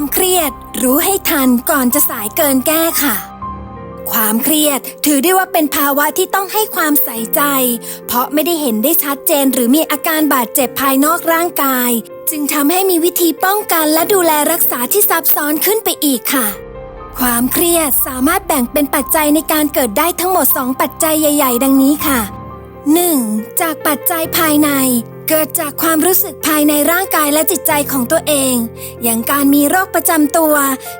ความเครียดรู้ให้ทันก่อนจะสายเกินแก้ค่ะ ความเครียดถือได้ว่าเป็นภาวะที่ต้องให้ความใส่ใจ เพราะไม่ได้เห็นได้ชัดเจนหรือมีอาการบาดเจ็บภายนอกร่างกาย จึงทำให้มีวิธีป้องกันและดูแลรักษาที่ซับซ้อนขึ้นไปอีกค่ะความเครียดสามารถแบ่งเป็นปัจจัยในการเกิดได้ทั้งหมด 2 ปัจจัยใหญ่ ๆ ดังนี้ค่ะ จากปัจจัยภายใน เกิดจากความรู้สึกภายในร่างกายและจิตใจของตัวเอง อย่างการมีโรคประจำตัว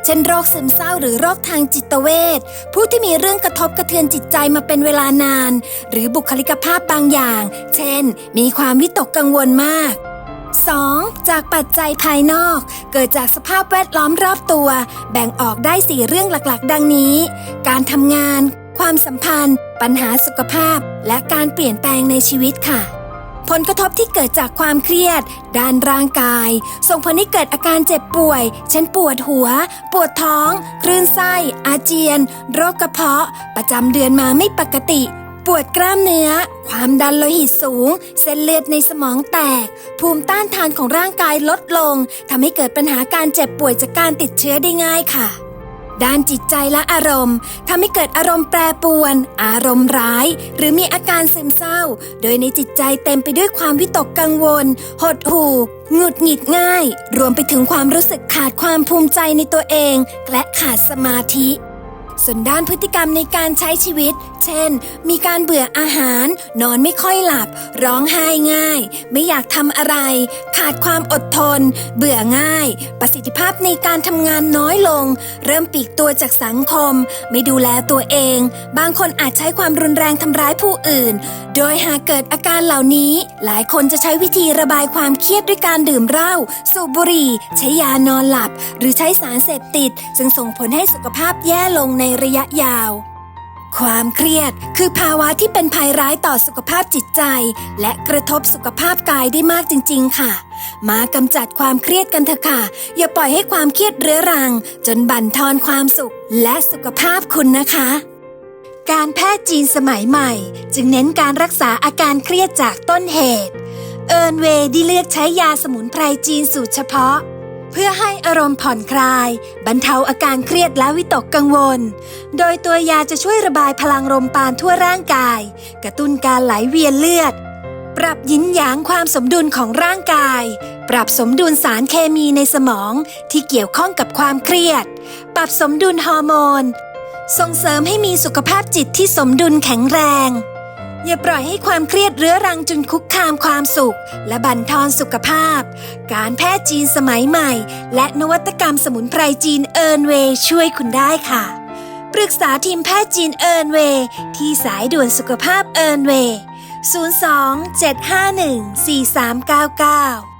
เช่นโรคซึมเศร้าหรือโรคทางจิตเวชผู้ที่มีเรื่องกระทบกระเทือนจิตใจมาเป็นเวลานาน หรือบุคลิกภาพบางอย่าง เช่น มีความวิตกกังวลมาก 2. จากปัจจัยภายนอก เกิดจากสภาพแวดล้อมรอบตัว แบ่งออกได้สี่เรื่องหลักๆ ดังนี้ การทำงาน ความสัมพันธ์ ปัญหาสุขภาพ และการเปลี่ยนแปลงในชีวิตค่ะ ผลกระทบที่เกิดจากความเครียด ด้านร่างกาย ส่งผลให้เกิดอาการเจ็บป่วย เช่นปวดหัว ปวดท้อง คลื่นไส้ อาเจียน โรคกระเพาะ ประจำเดือนมาไม่ปกติปวดกล้ามเนื้อ ความดันโลหิตสูง เส้นเลือดในสมองแตก ภูมิต้านทานของร่างกายลดลง ทำให้เกิดปัญหาการเจ็บป่วยจากการติดเชื้อได้ง่ายค่ะ ด้านจิตใจและอารมณ์ทำให้เกิดอารมณ์แปรปรวน อารมณ์ร้าย หรือมีอาการซึมเศร้า โดยในจิตใจเต็มไปด้วยความวิตกกังวล หดหู่หงุดหงิดง่าย รวมไปถึงความรู้สึกขาดความภูมิใจในตัวเอง และขาดสมาธิ ส่วนด้านพฤติกรรมในการใช้ชีวิต เช่น มีการเบื่ออาหาร นอนไม่ค่อยหลับ ร้องไห้ง่าย ไม่อยากทำอะไร ขาดความอดทน เบื่อง่าย ประสิทธิภาพในการทำงานน้อยลง เริ่มปีกตัวจากสังคม ไม่ดูแลตัวเอง บางคนอาจใช้ความรุนแรงทำร้ายผู้อื่น โดยหากเกิดอาการเหล่านี้ หลายคนจะใช้วิธีระบายความเครียดด้วยการดื่มเหล้า สูบบุหรี่ ใช้ยานอนหลับ หรือใช้สารเสพติด ซึ่งส่งผลให้สุขภาพแย่ลงในระยะยาว ความเครียดคือภาวะที่เป็นภัยร้ายต่อสุขภาพจิตใจ และกระทบสุขภาพกายได้มากจริง ๆ ค่ะ มากำจัดความเครียดกันเถอะค่ะ อย่าปล่อยให้ความเครียดเรื้อรัง จนบั่นทอนความสุขและสุขภาพคุณนะคะการแพทย์จีนสมัยใหม่ จึงเน้นการรักษาอาการเครียดจากต้นเหตุ เอิร์นเวย์ได้เลือกใช้ยาสมุนไพรจีนสูตรเฉพาะ เพื่อให้อารมณ์ผ่อนคลาย บรรเทาอาการเครียดและวิตกกังวล โดยตัวยาจะช่วยระบายพลังลมปานทั่วร่างกาย กระตุ้นการไหลเวียนเลือด ปรับยินหยางความสมดุลของร่างกาย ปรับสมดุลสารเคมีในสมองที่เกี่ยวข้องกับความเครียด ปรับสมดุลฮอร์โมน ส่งเสริมให้มีสุขภาพจิตที่สมดุลแข็งแรง อย่าปล่อยให้ความเครียดเรื้อรังจนคุกคามความสุข และบั่นทอนสุขภาพ การแพทย์จีนสมัยใหม่ และนวัตกรรมสมุนไพรจีนเอิร์นเวย์ช่วยคุณได้ค่ะ ปรึกษาทีมแพทย์จีนเอิร์นเวย์ที่สายด่วนสุขภาพเอิร์นเวย์ 02 751 4399